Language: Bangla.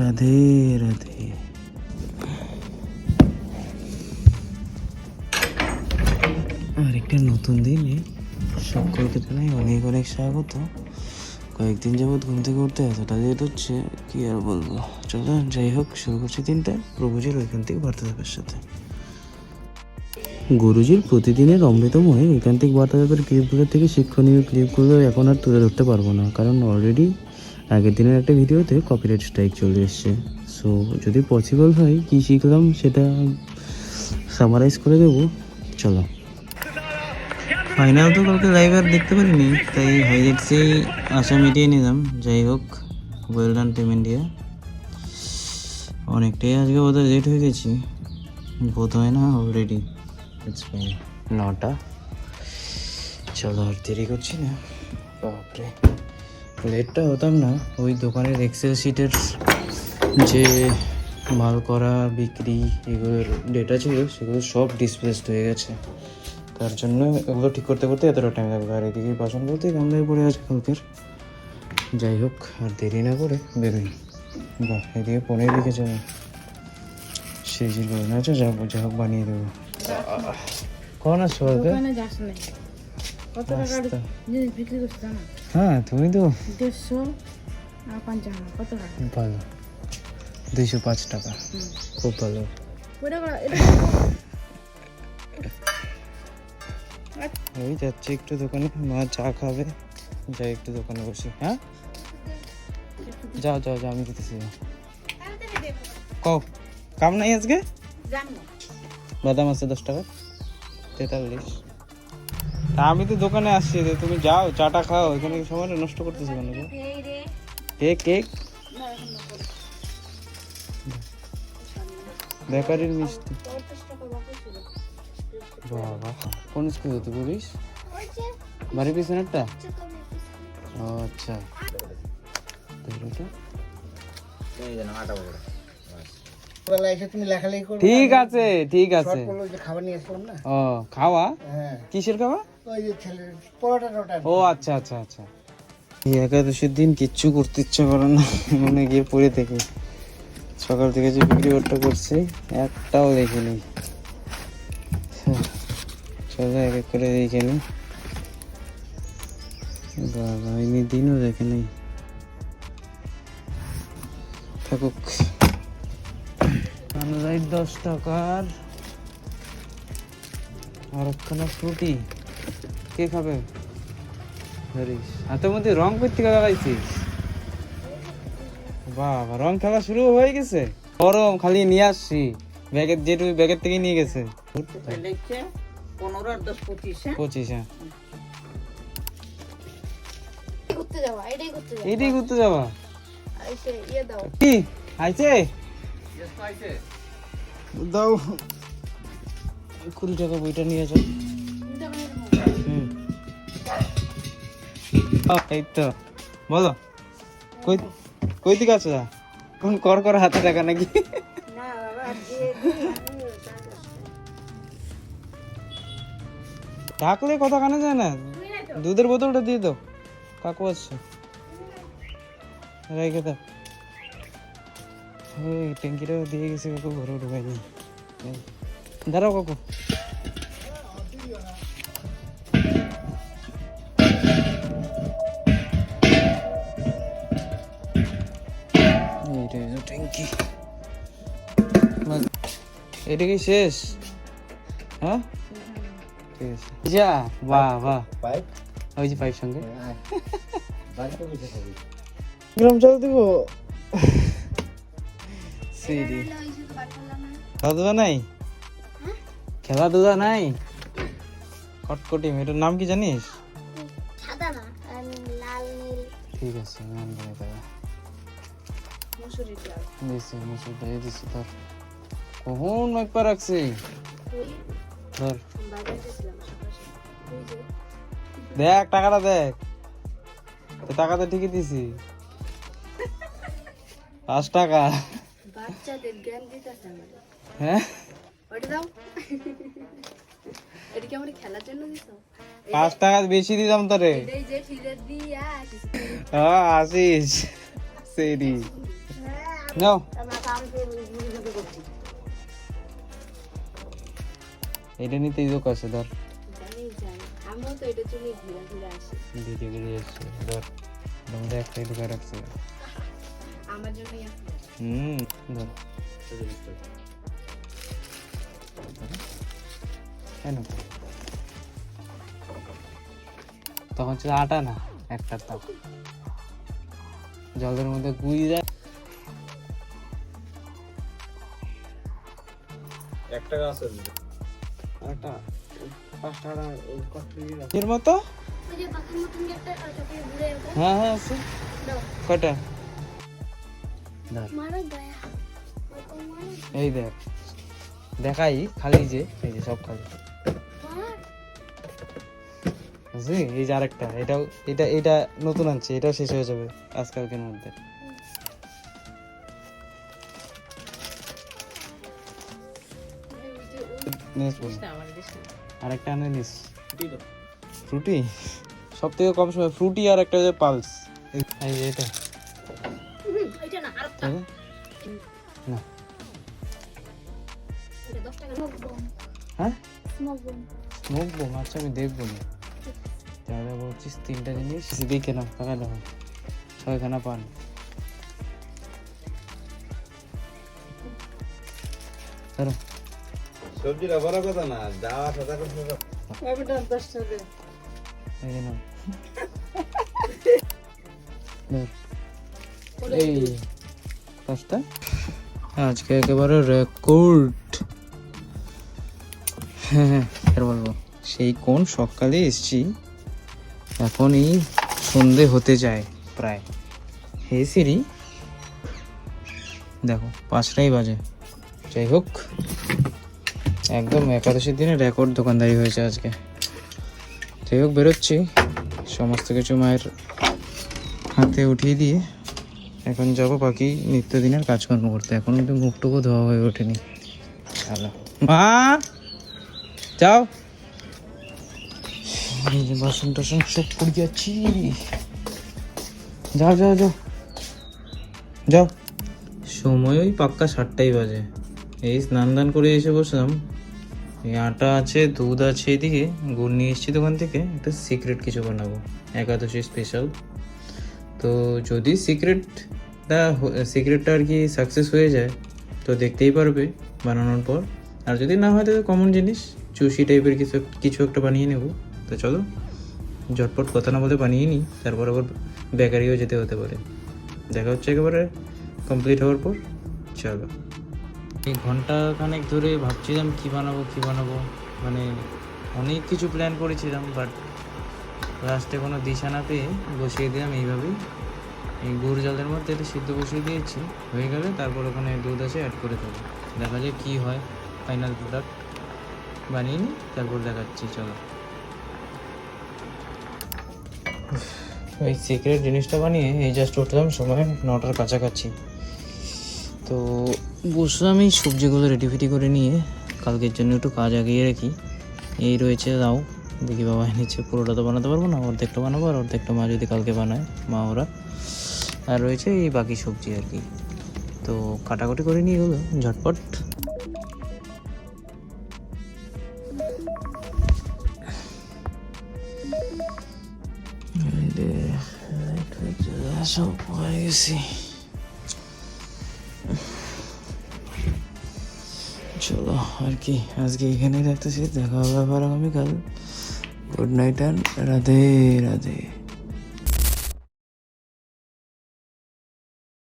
রাধে রাধে। আরেকটা নতুন দিনে সকলকে জানাই অনেক অনেক স্বাগত। কয়েকদিন যাবৎ ঘুম থেকে উঠতে এতটা লেট হচ্ছে, কি আর বলব। চলো, যাই হোক, শুরু করছি দিনটা। প্রভুজির ওইখান থেকে বার্তালাপের সাথে। গুরুজির প্রতিদিনের অমৃতময় ঐকান্তিক বার্তালাপের ক্লিপগুলো থেকে শিক্ষণীয় ক্লিপগুলো এখন আর তুলে ধরতে পারব না, কারণ অলরেডি আগের দিনের একটা ভিডিওতে কপিরাইট স্ট্রাইক চলে এসছে। সো যদি পসিবল হয় কি শিখলাম সেটা সামারাইজ করে দেবো। চলো। ফাইনাল তো কালকে লাইভ আর দেখতে পারিনি তাই হাইলাইটসেই আশা মিটিয়ে নিলাম। যাই হোক ওয়েল ডান টিম ইন্ডিয়া অনেকটাই আজকে বোধহয় লেট হয়ে গেছি। বোধ হয় না অলরেডি ইটস নটা। চলো আর দেরি করছি না। বাপরে। লেটটা হতাম না ওই দোকানের এক্সেল শিটের যে মাল করা বিক্রি এগুলোর ডেটা ছিল সেগুলো সব ডিসপ্লেসড হয়ে গেছে। তার জন্য এগুলো ঠিক করতে করতে এতটা টাইম লাগবে আর এদিকে বাসন বলতে গামলায় পড়ে আছে কালকের। যাই হোক আর দেরি না করে বেরোই। বাহ এদিকে পনেরো দিকে যাব সেই যে লোন আছে যাব যা হোক বানিয়ে দেবো। কখন আসছো কত টাকার জিনিস বিক্রি করছিস জানো? হ্যাঁ তুমি তো দেড়শো আর পঞ্চান্ন কত টাকা? ভালো। দুইশো পাঁচ টাকা। খুব ভালো। ওই যাচ্ছি একটু দোকানে মা চা খাবে। যাই একটু দোকানে বসি হ্যাঁ? যাও যাও যাও আমি দিতেছি কও কাম নাই আজকে? বাদাম আছে দশ টাকা তেতাল্লিশ। তা আমি তো দোকানে আসছি রে, তুমি যাও চাটা খাও এখানে সময় নষ্ট করতেছি কেন? Cake cake. বেকারির মিষ্টি। পঞ্চাশ টাকা বাকি ছিল বাবা কোন স্কুল তুই পড়িস? বাড়ি পিছনেরটা? ও আচ্ছা। ঠিক আছে ঠিক আছে। বলল যে খাবার নিয়ে আসলাম না? ও খাওয়া? হ্যাঁ। কিসের খাওয়া? ওই যে ছেলের পরোটা টরোটা ও আচ্ছা আচ্ছা আচ্ছা। এই একাদশীর দিন কিচ্ছু করতে ইচ্ছা করে না। মনে গিয়ে পড়ে থেকে সকাল থেকে যে করতে করছি একটাও দেখিনি। চলো এক এক করে দেখে নি। বাবা এমনি দিনও দেখে নেই। থাকুক। দশ টাকার আর একখানা ফ্রুটি। কে খাবে? ধরিস হাতের মধ্যে রং করতে লাগাইছিস বাবা রং খেলা শুরু হয়ে গেছে। গরম খালি নিয়ে আসছি। ব্যাগের যেটু ব্যাগের থেকে নিয়ে গেছে। পঁচিশ হ্যাঁ? হ্যাঁ। ঘুরতে এটাই ঘুরতে যাবা। ইয়ে কি? আইছে। দাও। কুড়ি টাকা বইটা নিয়ে যাও। এই তো বলো। কই কই দিকে আছো? কোন কর কর হাতে টাকা নাকি? ডাকলে কথা কানে যায় না? দুধের বোতলটা দিয়ে দাও। কাকু আসছে। রেখে দাও। ওই ট্যাঙ্কিটা দিয়ে গেছে কাকু ঘরে ঢুকাইনি দাঁড়াও কাকু। ট্যাঙ্কি। এটা কি শেষ? হ্যাঁ? ঠিক আছে। যা বাহ বাহ। পাইপ? ওই যে পাইপ সঙ্গে। গ্রাম দিব? সিডি। খেলাধুলা নাই? খেলাধুলা নাই? কটকটি এটার নাম কি জানিস? সাদা না লাল নীল। ঠিক আছে নাম দেবে মুসুরি ডাল দিছি মুসুর দিয়ে দিছি ধর। কখন একবার রাখছি। ধর। দেখ টাকাটা দেখ। টাকাটা ঠিকই দিছি। পাঁচ টাকা। বাচ্চাদের জ্ঞান দিতেছে আমাদের। হ্যাঁ? ওটা দাও। এটা কি আমরা খেলার জন্য দিছো? পাঁচ টাকা বেশি দিতাম তোরে। যে ফিরে দিয়া হ্যাঁ আসিস। সেরি নাও। এটা নিতে ইজোক আছে ধর। জানি তো এটা ধর। একটাই ঢুকে রাখছে আমার ধর কেন? তখন ছিল আটা না একটা তাপ জলের মধ্যে গুই যায় একটা গাছ আছে। একটা পাঁচটা এর মতো? হ্যাঁ হ্যাঁ আছে। কটা এই দেখ। দেখাই খালি যে এই যে সব খালি। এই যে আরেকটা এটাও এটা এটা নতুন আনছে এটাও শেষ হয়ে যাবে আজকালকের মধ্যে। নিস বল। আরেকটা আনে নিস। ফ্রুটি সব থেকে কম সময় ফ্রুটি আর একটা যে পালস। এই এটা না আর তাই না? না। এটা 10 টাকা স্মোক বম হ্যাঁ? স্মোক বোম আচ্ছা আমি দেখব না। তাহলে বলছিস তিনটা জিনিস দেখে নাও টাকা দাও ছয়খানা পান। ধরো। সবজিটা বড় কথা না যাওয়া সাদা করতে এই যে পাঁচটা? আজকে একেবারে রেকর্ড হ্যাঁ হ্যাঁ আর বলব সেই কোন সকালে এসছি এখন এই সন্ধে হতে যায় প্রায়। হে সিরি দেখো পাঁচটাই বাজে। যাই হোক। একদম একাদশীর দিনে রেকর্ড দোকানদারি হয়েছে আজকে। যাই হোক, বেরোচ্ছি। সমস্ত কিছু মায়ের হাতে উঠিয়ে দিয়ে এখন যাব বাকি নিত্যদিনের কাজকর্ম করতে। এখন কিন্তু মুখটুকু ধোয়া হয়ে ওঠেনি। ভালো মা! যাও। বাসন টাসন সব পড়ে যাচ্ছি। যাও যাও যাও। যাও। সময় ওই পাক্কা সাতটাই বাজে। এই স্নান দান করে এসে বসলাম। এই আটা আছে, দুধ আছে এদিকে, গুড় নিয়ে এসেছি দোকান থেকে, একটা সিক্রেট কিছু বানাবো, একাদশী স্পেশাল তো যদি সিক্রেটটা সিক্রেটটা আর কি সাকসেস হয়ে যায়, তো দেখতেই পারবে বানানোর পর। আর যদি না হয়, তাহলে কমন জিনিস, চুষি টাইপের কিছু কিছু একটা বানিয়ে নেব। তো চলো, ঝটপট কথা না বলে বানিয়ে নিই, তারপর আবার বেকারিও যেতে হতে পারে। দেখা হচ্ছে একেবারে কমপ্লিট হওয়ার পর, চলো। এই ঘণ্টা খানেক ধরে ভাবছিলাম কি বানাবো কি বানাবো। মানে অনেক কিছু প্ল্যান করেছিলাম বাট লাস্টে কোনো দিশা না পেয়ে বসিয়ে দিলাম এইভাবেই। এই গুড় জলের মধ্যে এটা সিদ্ধ বসিয়ে দিয়েছি, হয়ে গেলে তারপর ওখানে দুধ আছে অ্যাড করে দেবো। দেখা যায় কী হয় ফাইনাল প্রোডাক্ট বানিয়ে নিই, তারপর দেখাচ্ছি, চলো। ওই সিক্রেট জিনিসটা বানিয়ে এই জাস্ট উঠলাম সময় নটার কাছাকাছি। তো বসলাম এই সবজিগুলো রেডি ফেডি করে নিয়ে কালকের জন্য একটু কাজ আগিয়ে রাখি। এই রয়েছে লাউ দেখি বাবা এনেছে, পুরোটা তো বানাতে পারব না, অর্ধেকটা বানাবো আর অর্ধেকটা মা যদি কালকে বানায়, মা ওরা। আর রয়েছে এই বাকি সবজি আর কি। তো কাটাকুটি করে নিয়ে হলো ঝটপট। সব হয়ে গেছি। চলো, আর কি? আজকে এখানেই রাখতেছি, দেখা হবে আবার আগামীকাল। Good night and Radhe Radhe.